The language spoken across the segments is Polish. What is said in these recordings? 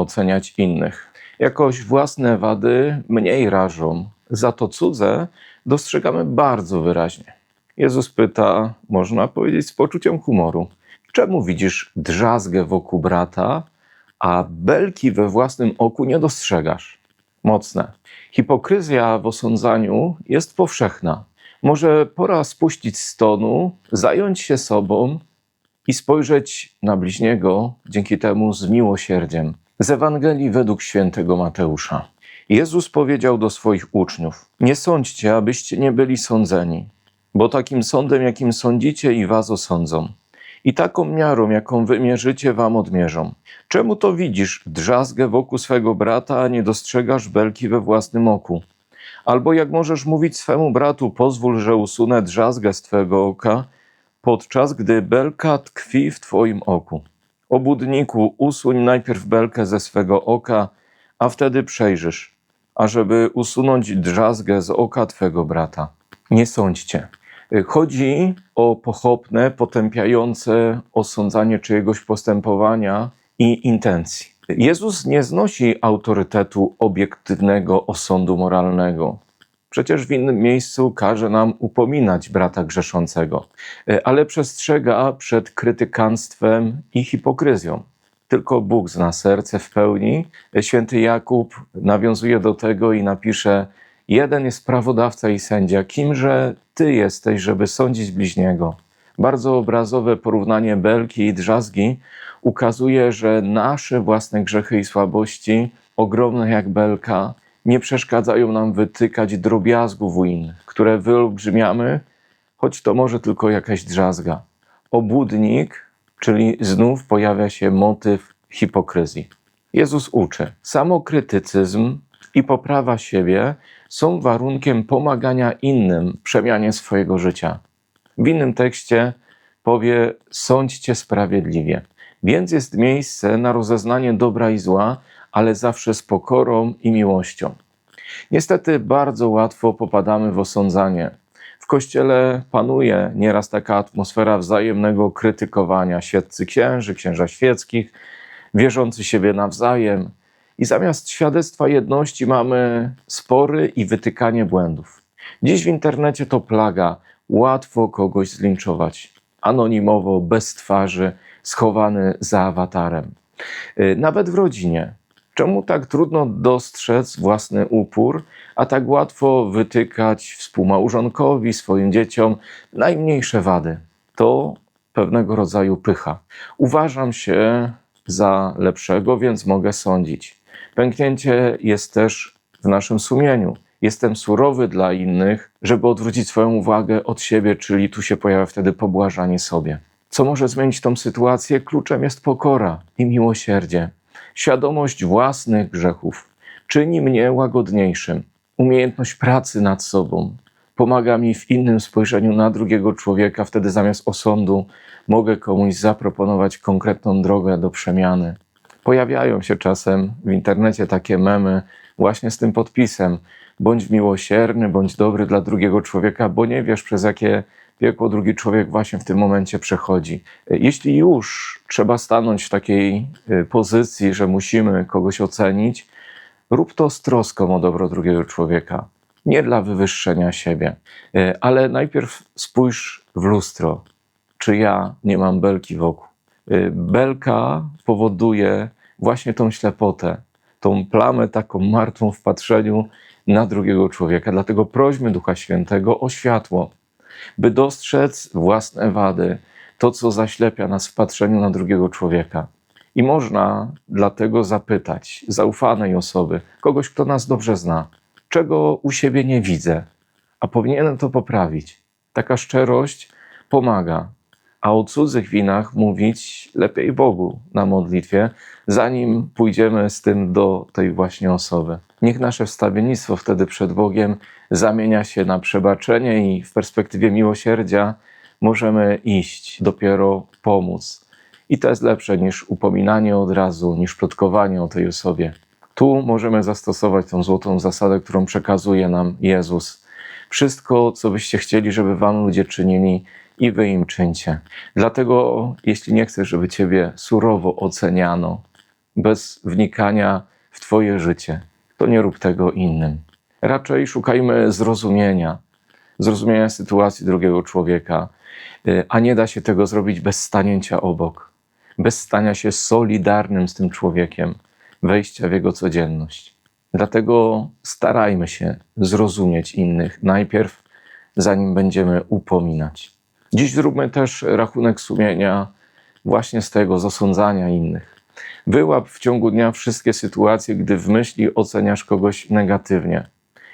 oceniać innych. Jakoś własne wady mniej rażą, za to cudze dostrzegamy bardzo wyraźnie. Jezus pyta, można powiedzieć z poczuciem humoru, czemu widzisz drzazgę wokół brata, a belki we własnym oku nie dostrzegasz? Mocne. Hipokryzja w osądzaniu jest powszechna. Może pora spuścić z tonu, zająć się sobą i spojrzeć na bliźniego dzięki temu z miłosierdziem. Z Ewangelii według świętego Mateusza. Jezus powiedział do swoich uczniów: Nie sądźcie, abyście nie byli sądzeni, bo takim sądem, jakim sądzicie, i was osądzą. I taką miarą, jaką wymierzycie, wam odmierzą. Czemu to widzisz drzazgę wokół swego brata, a nie dostrzegasz belki we własnym oku? Albo jak możesz mówić swemu bratu, pozwól, że usunę drzazgę z twego oka, podczas gdy belka tkwi w twoim oku. Obudniku, usuń najpierw belkę ze swego oka, a wtedy przejrzysz, ażeby usunąć drzazgę z oka twego brata. Nie sądźcie. Chodzi o pochopne, potępiające osądzanie czyjegoś postępowania i intencji. Jezus nie znosi autorytetu obiektywnego osądu moralnego. Przecież w innym miejscu każe nam upominać brata grzeszącego, ale przestrzega przed krytykanstwem i hipokryzją. Tylko Bóg zna serce w pełni. Święty Jakub nawiązuje do tego i napisze: Jeden jest prawodawca i sędzia, kimże ty jesteś, żeby sądzić bliźniego. Bardzo obrazowe porównanie belki i drzazgi ukazuje, że nasze własne grzechy i słabości, ogromne jak belka, nie przeszkadzają nam wytykać drobiazgów innych, które wyolbrzymiamy, choć to może tylko jakaś drzazga. Obłudnik, czyli znów pojawia się motyw hipokryzji. Jezus uczy, samokrytycyzm i poprawa siebie są warunkiem pomagania innym w przemianie swojego życia. W innym tekście powie: sądźcie sprawiedliwie. Więc jest miejsce na rozeznanie dobra i zła, ale zawsze z pokorą i miłością. Niestety bardzo łatwo popadamy w osądzanie. W kościele panuje nieraz taka atmosfera wzajemnego krytykowania świeccy księży, księża świeckich, wierzący siebie nawzajem. I zamiast świadectwa jedności mamy spory i wytykanie błędów. Dziś w internecie to plaga. Łatwo kogoś zlinczować. Anonimowo, bez twarzy, schowany za awatarem. Nawet w rodzinie. Czemu tak trudno dostrzec własny upór, a tak łatwo wytykać współmałżonkowi, swoim dzieciom najmniejsze wady? To pewnego rodzaju pycha. Uważam się za lepszego, więc mogę sądzić. Pęknięcie jest też w naszym sumieniu. Jestem surowy dla innych, żeby odwrócić swoją uwagę od siebie, czyli tu się pojawia wtedy pobłażanie sobie. Co może zmienić tą sytuację? Kluczem jest pokora i miłosierdzie. Świadomość własnych grzechów czyni mnie łagodniejszym. Umiejętność pracy nad sobą pomaga mi w innym spojrzeniu na drugiego człowieka. Wtedy zamiast osądu mogę komuś zaproponować konkretną drogę do przemiany. Pojawiają się czasem w internecie takie memy właśnie z tym podpisem: bądź miłosierny, bądź dobry dla drugiego człowieka, bo nie wiesz, przez jakie piekło drugi człowiek właśnie w tym momencie przechodzi. Jeśli już trzeba stanąć w takiej y, pozycji, że musimy kogoś ocenić, rób to z troską o dobro drugiego człowieka. Nie dla wywyższenia siebie, y, ale najpierw spójrz w lustro, czy ja nie mam belki wokół. Y, belka powoduje właśnie tą ślepotę, tą plamę taką martwą w patrzeniu na drugiego człowieka. Dlatego prośmy Ducha Świętego o światło, by dostrzec własne wady, to co zaślepia nas w patrzeniu na drugiego człowieka. I można dlatego zapytać zaufanej osoby, kogoś, kto nas dobrze zna, czego u siebie nie widzę, a powinienem to poprawić. Taka szczerość pomaga, a o cudzych winach mówić lepiej Bogu na modlitwie, zanim pójdziemy z tym do tej właśnie osoby. Niech nasze wstawiennictwo wtedy przed Bogiem zamienia się na przebaczenie i w perspektywie miłosierdzia możemy iść, dopiero pomóc. I to jest lepsze niż upominanie od razu, niż plotkowanie o tej osobie. Tu możemy zastosować tą złotą zasadę, którą przekazuje nam Jezus. Wszystko, co byście chcieli, żeby wam ludzie czynili, i wy im czyńcie. Dlatego, jeśli nie chcesz, żeby ciebie surowo oceniano, bez wnikania w Twoje życie, to nie rób tego innym. Raczej szukajmy zrozumienia, zrozumienia sytuacji drugiego człowieka, y, a nie da się tego zrobić bez stanięcia obok, bez stania się solidarnym z tym człowiekiem, wejścia w jego codzienność. Dlatego starajmy się zrozumieć innych najpierw, zanim będziemy upominać. Dziś zróbmy też rachunek sumienia właśnie z tego, z osądzania innych. Wyłap w ciągu dnia wszystkie sytuacje, gdy w myśli oceniasz kogoś negatywnie.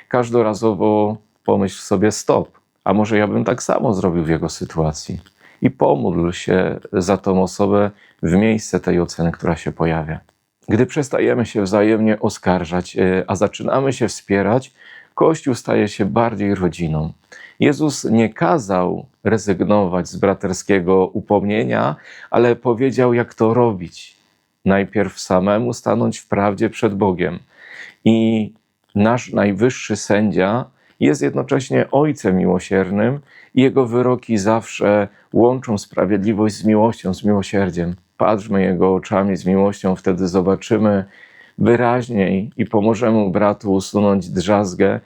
Każdorazowo pomyśl sobie stop, a może ja bym tak samo zrobił w jego sytuacji. I pomódl się za tą osobę w miejsce tej oceny, która się pojawia. Gdy przestajemy się wzajemnie oskarżać, e, a zaczynamy się wspierać, Kościół staje się bardziej rodziną. Jezus nie kazał rezygnować z braterskiego upomnienia, ale powiedział, jak to robić. Najpierw samemu stanąć w prawdzie przed Bogiem. I nasz najwyższy sędzia jest jednocześnie Ojcem miłosiernym i jego wyroki zawsze łączą sprawiedliwość z miłością, z miłosierdziem. Patrzmy jego oczami z miłością, wtedy zobaczymy wyraźniej i pomożemy bratu usunąć drzazgę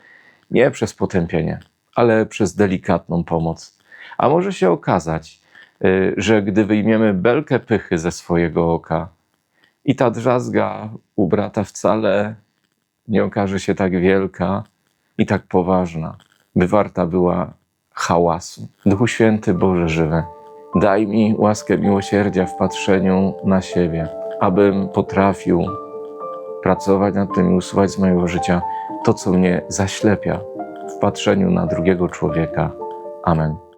nie przez potępienie, ale przez delikatną pomoc. A może się okazać, y, że gdy wyjmiemy belkę pychy ze swojego oka i ta drzazga u brata wcale nie okaże się tak wielka i tak poważna, by warta była hałasu. Duchu Święty Boże żywy, daj mi łaskę miłosierdzia w patrzeniu na siebie, abym potrafił pracować nad tym i usuwać z mojego życia to, co mnie zaślepia w patrzeniu na drugiego człowieka. Amen.